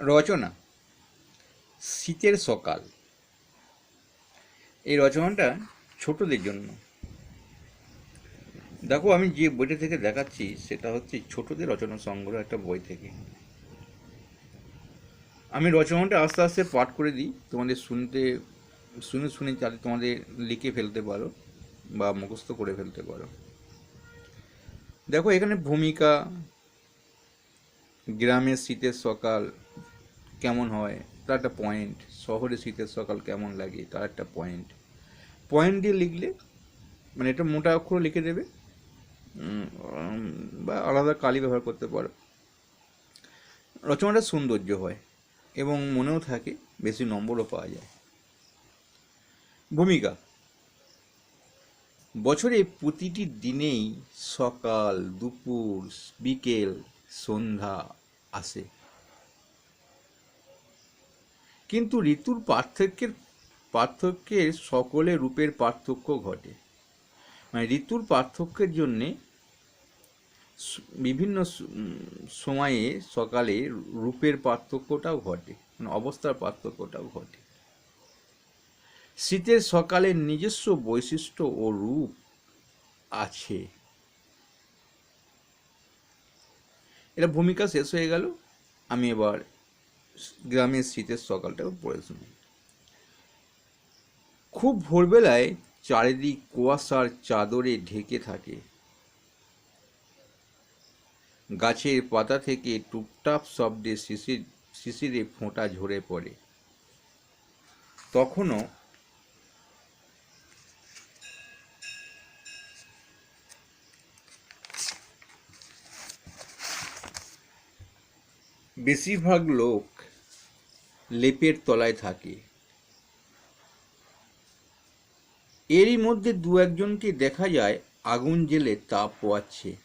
রচনা। শীতের সকাল। এই রচনাটা ছোটদের জন্য। দেখো, আমি যে বইটা থেকে দেখাচ্ছি, সেটা হচ্ছে ছোটদের রচনা সংগ্রহ একটা বই থেকে। আমি রচনাটা আস্তে আস্তে পাঠ করে দিই। তোমাদের শুনতে, শুনে শুনে যাতে তোমাদের লিখে ফেলতে পারো বা মুখস্থ করে ফেলতে পারো। দেখো, এখানে ভূমিকা গ্রামের শীতের সকাল কেমন হয়, তার একটা পয়েন্ট শহরে শীতের সকাল কেমন লাগে, তার একটা পয়েন্ট পয়েন্ট দিয়ে লিখলে মানে এটা মোটা অক্ষর লিখে দেবে বা আলাদা কালি ব্যবহার করতে পারো। রচনাটা সৌন্দর্য হয় এবং মনেও থাকে বেশি নম্বরও পাওয়া যায়। ভূমিকা। বছরে প্রতিটি দিনেই সকাল, দুপুর, বিকেল, সন্ধ্যা আসে। কিন্তু ঋতুর পার্থক্যের পার্থক্যের সকলে রূপের পার্থক্য ঘটে। মানে ঋতুর পার্থক্যের জন্যে বিভিন্ন সময়ে সকালে রূপের পার্থক্যটাও ঘটে মানে অবস্থার পার্থক্যটাও ঘটে। শীতের সকালের নিজস্ব বৈশিষ্ট্য ও রূপ আছে। এটা ভূমিকা শেষ হয়ে গেল। আমি এবার গ্রামের শীতের সকালটাও পড়ে শুনি খুব ভোরবেলায় চারিদিক কুয়াশার চাদরে ঢেকে থাকে। গাছের পাতা থেকে টুপটাপ শব্দে শিশির শিশিরে ফোঁটা ঝরে পড়ে। তখনও বেশিরভাগ লোক লেপের তলায় থাকে। এরই মধ্যে দু একজনকে দেখা যায় আগুন জেলে তাপ পোয়াচ্ছে।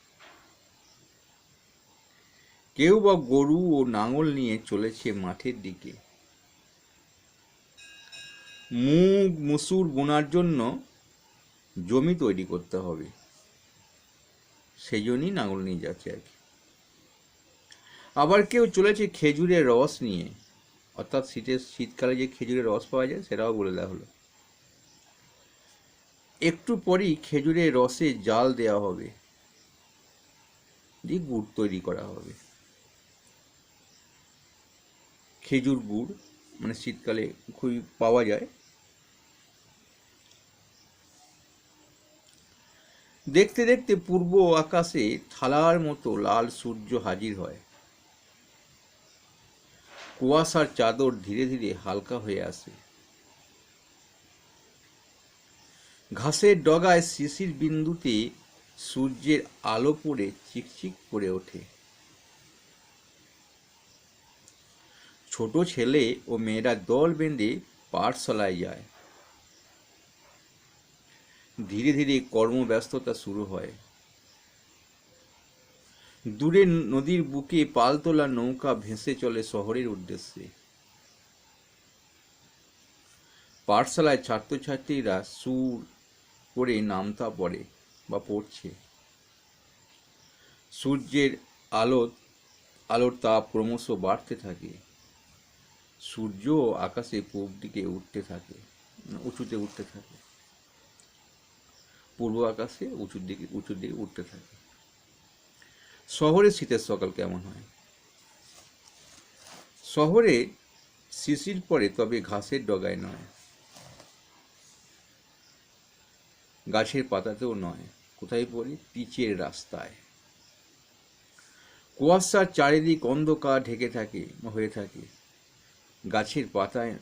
কেউ বা গরু ও নাঙল নিয়ে চলেছে মাঠের দিকে। মুগ, মুসুর বোনার জন্য জমি তৈরি করতে হবে। সেই জন্যই নাঙল নিয়ে যাচ্ছে আর কি। আবার কেউ চলেছে খেজুরের রস নিয়ে। অর্থাৎ শীতের শীতকালে যে খেজুরের রস পাওয়া যায় সেটাও বলে দেওয়া হলো। একটু পরেই খেজুরের রসে জাল দেওয়া হবে। দিয়ে গুড় তৈরি করা হবে। খেজুর গুড় মানে শীতকালে খুবই পাওয়া যায়। দেখতে দেখতে পূর্ব আকাশে থালার মতো লাল সূর্য হাজির হয়। কুয়াশার চাদর ধীরে ধীরে হালকা হয়ে আসে। ঘাসের ডগায় শিশির বিন্দুতে সূর্যের আলো পড়ে চিকচিক করে ওঠে। ছোট ছেলে ও মেয়েরা দল বেঁধে পাঠশালায় যায়। ধীরে ধীরে কর্মব্যস্ততা শুরু হয়। দূরে নদীর বুকে পালতোলা নৌকা ভেসে চলে শহরের উদ্দেশ্যে। পাঠশালায় ছাত্রছাত্রীরা সুর করে নামতা পড়ে বা পড়ছে। সূর্যের আলো আলোর তাপ ক্রমশ বাড়তে থাকে। সূর্য আকাশে পূব দিকে উঠতে থাকে, উঁচুতে উঠতে থাকে। পূর্ব আকাশে উঁচুর দিকে উঁচুর দিকে উঠতে থাকে। শহরে শীতের সকাল কেমন হয়? শহরে শিশির পরে তবে ঘাসের ডগায় নয়। গাছের পাতাতেও নয়। কোথায় পড়ে? পিচের রাস্তায়। কুয়াশার চারিদিক অন্ধকার ঢেকে থাকে, হয়ে থাকে। গাছের পাতায়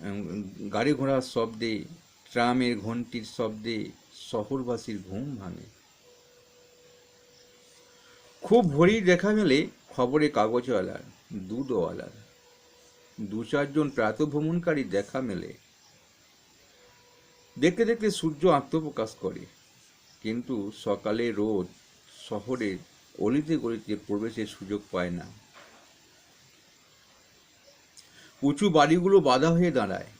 গাড়ি ঘোড়ার শব্দে, ট্রামের ঘন্টির শব্দে শহরবাসীর ঘুম ভাঙে। খুব ভরি দেখা মেলে খবরে কাগজওয়ালার দুধওয়ালার দু চারজন প্রাতভ্রমণকারী দেখা মেলে। দেখতে দেখতে সূর্য আত্মপ্রকাশ করে। কিন্তু সকালে রোদ শহরের অলিতে গলিতে প্রবেশের সুযোগ পায় না। উঁচু বাড়িগুলো বাধা হয়ে দাঁড়ায়।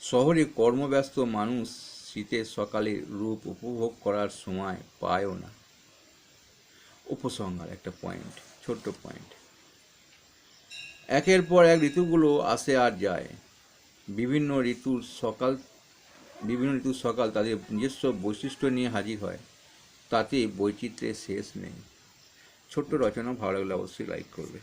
শহরে কর্মব্যস্ত মানুষ শীতের সকালে রূপ উপভোগ করার সময় পায়ও না। উপসংহার, একটা পয়েন্ট ছোট্ট পয়েন্ট একের পর এক ঋতুগুলো আসে আর যায়। বিভিন্ন ঋতুর সকাল, বিভিন্ন ঋতুর সকাল তাদের নিজস্ব বৈশিষ্ট্য নিয়ে হাজির হয়। তাতে বৈচিত্র্যের শেষ নেই। ছোট্ট রচনা ভালো লাগলে অবশ্যই লাইক করবে।